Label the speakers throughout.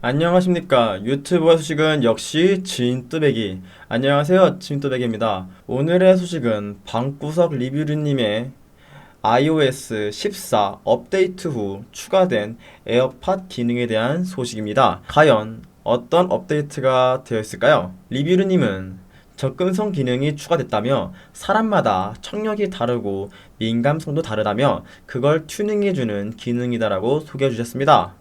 Speaker 1: 안녕하십니까. 유튜버 소식은 역시 진뚜배기. 안녕하세요. 진뚜배기입니다. 오늘의 소식은 방구석 리뷰르님의 iOS 14 업데이트 후 추가된 에어팟 기능에 대한 소식입니다. 과연 어떤 업데이트가 되어 있을까요? 리뷰르님은 접근성 기능이 추가됐다며 사람마다 청력이 다르고 민감성도 다르다며 그걸 튜닝해주는 기능이다라고 소개해 주셨습니다.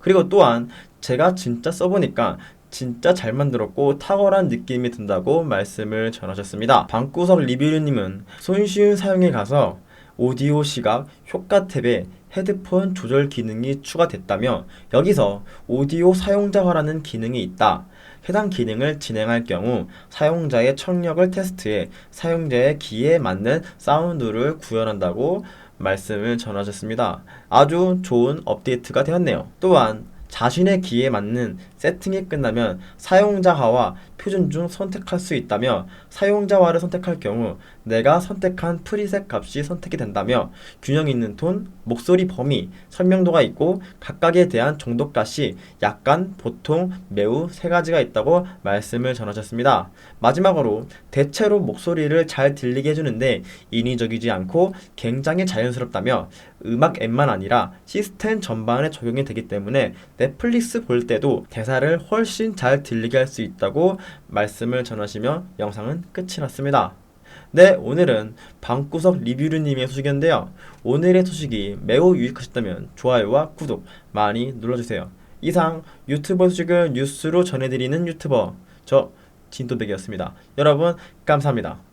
Speaker 1: 그리고 또한 제가 진짜 써보니까 진짜 잘 만들었고 탁월한 느낌이 든다고 말씀을 전하셨습니다. 방구석 리뷰르님은 손쉬운 사용에 가서 오디오 시각 효과 탭에 헤드폰 조절 기능이 추가됐다며 여기서 오디오 사용자화라는 기능이 있다. 해당 기능을 진행할 경우 사용자의 청력을 테스트해 사용자의 귀에 맞는 사운드를 구현한다고 말씀을 전하셨습니다. 아주 좋은 업데이트가 되었네요. 또한 자신의 귀에 맞는 세팅이 끝나면 사용자화와 표준 중 선택할 수 있다며 사용자화를 선택할 경우 내가 선택한 프리셋 값이 선택이 된다며 균형 있는 톤, 목소리 범위, 설명도가 있고 각각에 대한 정독값이 약간, 보통, 매우 세 가지가 있다고 말씀을 전하셨습니다. 마지막으로 대체로 목소리를 잘 들리게 해주는데 인위적이지 않고 굉장히 자연스럽다며 음악 앱만 아니라 시스템 전반에 적용이 되기 때문에 넷플릭스 볼 때도 대사를 훨씬 잘 들리게 할 수 있다고 말씀을 전하시며 영상은 끝이 났습니다. 네, 오늘은 방구석 리뷰르님의 소식이었는데요. 오늘의 소식이 매우 유익하셨다면 좋아요와 구독 많이 눌러주세요. 이상 유튜버 소식을 뉴스로 전해드리는 유튜버 저 진또백이었습니다. 여러분 감사합니다.